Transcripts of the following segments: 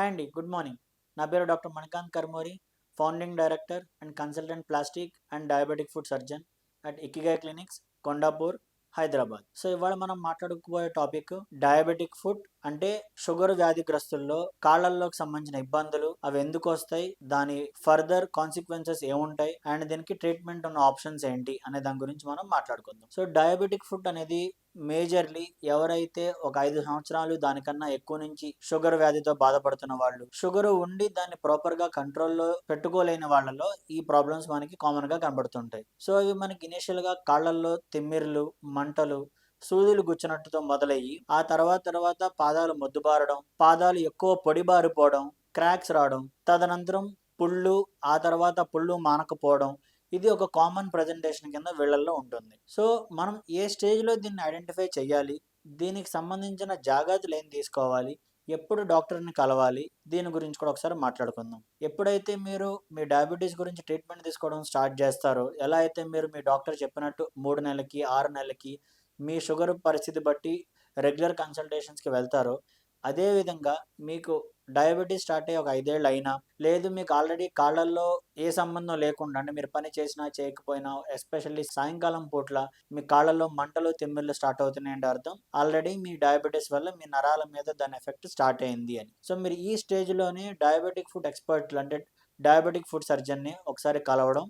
Hi అండి good morning నా పేరు doctor Manikanth Karmori founding director and consultant plastic and diabetic foot surgeon at Ikigai clinics Kondapur Hyderabad. So ఇవాళ మనం మాట్లాడుకోబోయే topic diabetic foot అంటే sugar వ్యాధిగ్రస్తుల్లో కాళ్ళల్లోకి సంబంధించిన ఇబ్బందులు అవి ఎందుకు వస్తాయి దాని ఫర్దర్ కాన్సిక్వెన్సెస్ ఏముంటాయి అండ్ దీనికి ట్రీట్మెంట్ ఉన్న ఆప్షన్స్ ఏంటి అనే దాని గురించి మనం మాట్లాడుకుందాం. సో డయాబెటిక్ ఫుడ్ అనేది మేజర్లీ ఎవరైతే ఒక ఐదు సంవత్సరాలు దానికన్నా ఎక్కువ నుంచి షుగర్ వ్యాధితో బాధపడుతున్న వాళ్ళు షుగర్ ఉండి దాన్ని ప్రాపర్గా కంట్రోల్లో పెట్టుకోలేని వాళ్ళలో ఈ ప్రాబ్లమ్స్ మనకి కామన్గా కనబడుతుంటాయి. సో ఇవి మనకి ఇనిషియల్గా కాళ్ళల్లో తిమ్మిర్లు మంటలు సూదులు గుచ్చినట్టుతో మొదలయ్యి ఆ తర్వాత తర్వాత పాదాలు మొద్దుబారడం పాదాలు ఎక్కువ పొడిబారిపోవడం క్రాక్స్ రావడం తదనంతరం పుళ్ళు ఆ తర్వాత పుళ్ళు మానకపోవడం ఇది ఒక కామన్ ప్రజెంటేషన్ కింద వీళ్ళల్లో ఉంటుంది. సో మనం ఏ స్టేజ్లో దీన్ని ఐడెంటిఫై చేయాలి దీనికి సంబంధించిన జాగ్రత్తలు ఏం తీసుకోవాలి? ఎప్పుడు డాక్టర్ని కలవాలి? దీని గురించి కూడా ఒకసారి మాట్లాడుకుందాం. ఎప్పుడైతే మీరు మీ డయాబెటీస్ గురించి ట్రీట్మెంట్ తీసుకోవడం స్టార్ట్ చేస్తారో ఎలా అయితే మీరు మీ డాక్టర్ చెప్పినట్టు మూడు నెలలకి ఆరు నెలలకి మీ షుగర్ పరిస్థితి బట్టి రెగ్యులర్ కన్సల్టేషన్స్కి వెళ్తారో అదేవిధంగా మీకు డయాబెటీస్ స్టార్ట్ అయ్యి ఒక ఐదేళ్ళు అయినా లేదు మీకు ఆల్రెడీ కాళ్ళల్లో ఏ సంబంధం లేకుండా అంటే మీరు పని చేసినా చేయకపోయినా ఎస్పెషల్లీ సాయంకాలం పూట్ల మీ కాళ్ళల్లో మంటలు తిమ్మిళ్ళు స్టార్ట్ అవుతున్నాయంటే అర్థం. ఆల్రెడీ మీ డయాబెటీస్ వల్ల మీ నరాల మీద దాని ఎఫెక్ట్ స్టార్ట్ అయింది అని. సో మీరు ఈ స్టేజ్లోనే డయాబెటిక్ ఫుడ్ ఎక్స్పర్ట్లు అంటే డయాబెటిక్ ఫుడ్ సర్జన్ని ఒకసారి కలవడం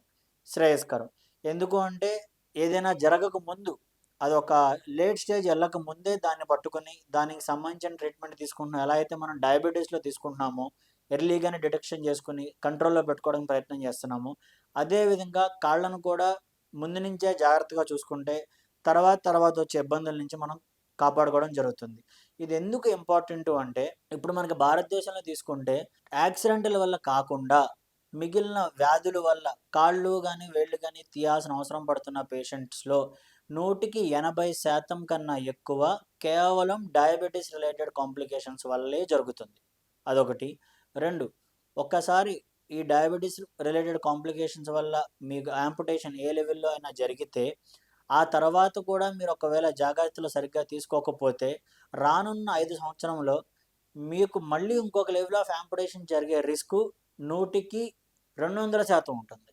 శ్రేయస్కరం. ఎందుకు అంటే ఏదైనా జరగక ముందు అది ఒక లేట్ స్టేజ్ వెళ్ళక ముందే దాన్ని పట్టుకొని దానికి సంబంధించిన ట్రీట్మెంట్ తీసుకుంటున్నాం. ఎలా అయితే మనం డయాబెటీస్లో తీసుకుంటున్నామో ఎర్లీగానే డిటెక్షన్ చేసుకుని కంట్రోల్లో పెట్టుకోవడానికి ప్రయత్నం చేస్తున్నాము. అదేవిధంగా కాళ్ళను కూడా ముందు నుంచే జాగ్రత్తగా చూసుకుంటే తర్వాత తర్వాత వచ్చే ఇబ్బందుల నుంచి మనం కాపాడుకోవడం జరుగుతుంది. ఇది ఎందుకు ఇంపార్టెంట్ అంటే ఇప్పుడు మనకి భారతదేశంలో తీసుకుంటే యాక్సిడెంట్ల వల్ల కాకుండా మిగిలిన వ్యాధుల వల్ల కాళ్ళు కానీ వేళ్ళు కానీ తీయాల్సిన అవసరం పడుతున్న పేషెంట్స్లో నూటికి ఎనభై శాతం కన్నా ఎక్కువ కేవలం డయాబెటీస్ రిలేటెడ్ కాంప్లికేషన్స్ వల్లే జరుగుతుంది. అదొకటి. రెండు. ఒక్కసారి ఈ డయాబెటీస్ రిలేటెడ్ కాంప్లికేషన్స్ వల్ల మీకు యాంపుటేషన్ ఏ లెవెల్లో అయినా జరిగితే ఆ తర్వాత కూడా మీరు ఒకవేళ జాగ్రత్తలు సరిగ్గా తీసుకోకపోతే రానున్న ఐదు సంవత్సరంలో మీకు మళ్ళీ ఇంకొక లెవెల్ ఆఫ్ యాంపుటేషన్ జరిగే రిస్క్ నూటికి రెండు వందల శాతం ఉంటుంది.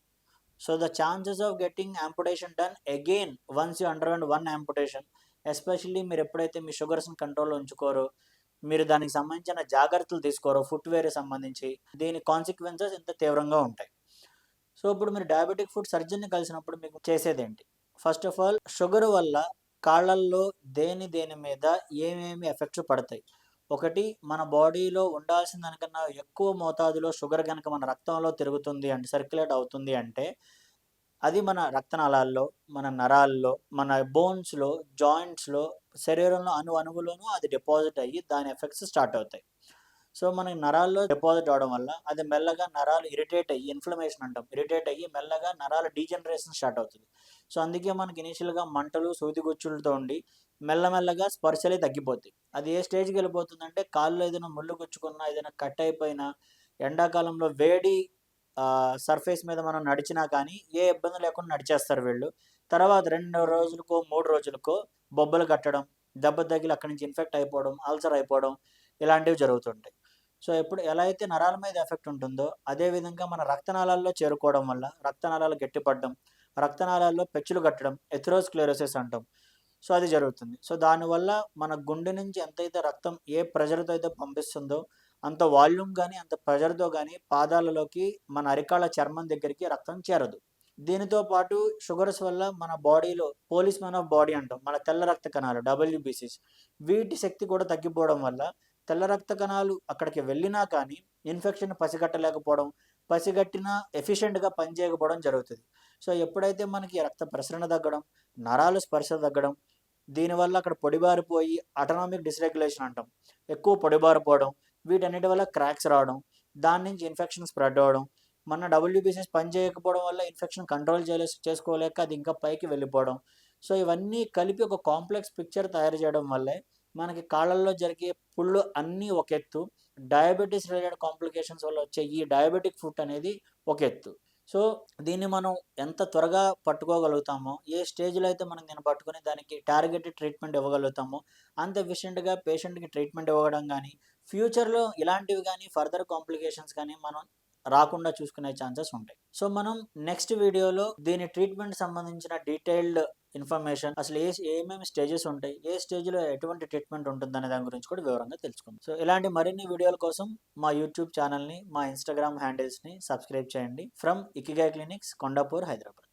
So the chances of getting amputation done again once you undergone amputation especially మీరు ఎప్పుడైతే మీ షుగర్స్ని కంట్రోల్లో ఉంచుకోరో మీరు దానికి సంబంధించిన జాగ్రత్తలు తీసుకోరో ఫుట్వేర్ సంబంధించి దీని కాన్సిక్వెన్సెస్ ఇంత తీవ్రంగా ఉంటాయి. సో ఇప్పుడు మీరు డయాబెటిక్ ఫుడ్ సర్జన్ని కలిసినప్పుడు మీకు చేసేది ఏంటి ఫస్ట్ ఆఫ్ ఆల్ షుగర్ వల్ల కాళ్ళల్లో దేని దేని మీద ఏమేమి ఎఫెక్ట్స్ పడతాయి? ఒకటి మన బాడీలో ఉండాల్సిన దానికన్నా ఎక్కువ మోతాదులో షుగర్ కనుక మన రక్తంలో తిరుగుతుంది అంటే సర్క్యులేట్ అవుతుంది అంటే అది మన రక్తనాళాల్లో మన నరాల్లో మన బోన్స్లో జాయింట్స్లో శరీరంలో అణు అణువులోనూ అది డిపాజిట్ అయ్యి దాని ఎఫెక్ట్స్ స్టార్ట్ అవుతాయి. సో మనకి నరాల్లో డిపాజిట్ అవడం వల్ల అది మెల్లగా నరాలు ఇరిటేట్ అయ్యి ఇన్ఫ్లమేషన్ అంటాం. ఇరిటేట్ అయ్యి మెల్లగా నరాల డీజనరేషన్ స్టార్ట్ అవుతుంది. సో అందుకే మనకి ఇనీషియల్గా మంటలు సూదిగుచ్చులతో ఉండి మెల్లమెల్లగా స్పర్శలే తగ్గిపోతాయి. అది ఏ స్టేజ్కి వెళ్ళిపోతుందంటే కాళ్ళు ఏదైనా ముళ్ళు గుచ్చుకున్నా ఏదైనా కట్ అయిపోయినా ఎండాకాలంలో వేడి సర్ఫేస్ మీద మనం నడిచినా కానీ ఏ ఇబ్బంది లేకుండా నడిచేస్తారు వీళ్ళు. తర్వాత రెండు రోజులకో మూడు రోజులకో బొబ్బలు కట్టడం దెబ్బ తగిలి అక్కడి నుంచి ఇన్ఫెక్ట్ అయిపోవడం అల్సర్ అయిపోవడం ఇలాంటివి జరుగుతుంటాయి. సో ఎప్పుడు ఎలా అయితే నరాల మీద ఎఫెక్ట్ ఉంటుందో అదే విధంగా మన రక్తనాళాల్లో చేరుకోవడం వల్ల రక్తనాళాలు గట్టిపడడం రక్తనాళాల్లో పెచ్చులు కట్టడం ఎథ్రోస్క్లెరోసిస్ అంటాం. సో అది జరుగుతుంది. సో దానివల్ల మన గుండె నుంచి ఎంతైతే రక్తం ఏ ప్రెజర్తో అయితే పంపిస్తుందో అంత వాల్యూమ్ కానీ అంత ప్రెజర్తో కానీ పాదాలలోకి మన అరికాళ్ళ చర్మం దగ్గరికి రక్తం చేరదు. దీనితో పాటు షుగర్స్ వల్ల మన బాడీలో పోలీస్ మ్యాన్ ఆఫ్ బాడీ అంటాం మన తెల్ల రక్త కణాలు డబ్ల్యూబీసీస్ వీటి శక్తి కూడా తగ్గిపోవడం వల్ల తెల్ల రక్త కణాలు అక్కడికి వెళ్ళినా కానీ ఇన్ఫెక్షన్ పసిగట్టలేకపోవడం పసిగట్టినా ఎఫిషియెంట్గా పనిచేయకపోవడం జరుగుతుంది. సో ఎప్పుడైతే మనకి రక్త ప్రసరణ తగ్గడం నరాలు స్పర్శ తగ్గడం దీనివల్ల అక్కడ పొడిబారిపోయి అటనామిక్ డిస్రెగ్యులేషన్ అంటాం ఎక్కువ పొడిబారిపోవడం వీటన్నిటి వల్ల క్రాక్స్ రావడం దాని నుంచి ఇన్ఫెక్షన్ స్ప్రెడ్ అవ్వడం మన డబ్ల్యూబీసీఎస్ పని చేయకపోవడం వల్ల ఇన్ఫెక్షన్ కంట్రోల్ చేయలే చేసుకోలేక అది ఇంకా పైకి వెళ్ళిపోవడం. సో ఇవన్నీ కలిపి ఒక కాంప్లెక్స్ పిక్చర్ తయారు చేయడం వల్లే మనకి కాళ్ళల్లో జరిగే పుళ్ళు అన్నీ ఒక ఎత్తు. డయాబెటీస్ రిలేటెడ్ కాంప్లికేషన్స్ వల్ల వచ్చే ఈ డయాబెటిక్ ఫుడ్ అనేది ఒక ఎత్తు. సో దీన్ని మనం ఎంత త్వరగా పట్టుకోగలుగుతామో ఏ స్టేజ్లో అయితే మనం దీన్ని పట్టుకుని దానికి టార్గెటెడ్ ట్రీట్మెంట్ ఇవ్వగలుగుతామో అంత ఎఫిషియెంట్గా పేషెంట్కి ట్రీట్మెంట్ ఇవ్వడం కానీ ఫ్యూచర్లో ఇలాంటివి కానీ ఫర్దర్ కాంప్లికేషన్స్ కానీ మనం రాకుండా చూసుకునే ఛాన్సెస్ ఉంటాయి. సో మనం నెక్స్ట్ వీడియోలో దీని ట్రీట్మెంట్ సంబంధించిన డీటెయిల్డ్ ఇన్ఫర్మేషన్ అసలు ఏ ఏమేమి స్టేజెస్ ఉంటాయి ఏ స్టేజ్లో ఎటువంటి ట్రీట్మెంట్ ఉంటుంది అనే దాని గురించి కూడా వివరంగా తెలుసుకుందాం. సో ఇలాంటి మరిన్ని వీడియోల కోసం మా యూట్యూబ్ ఛానల్ని మా ఇన్స్టాగ్రామ్ హ్యాండిల్స్ని సబ్స్క్రైబ్ చేయండి. From Ikigai clinics Kondapur Hyderabad.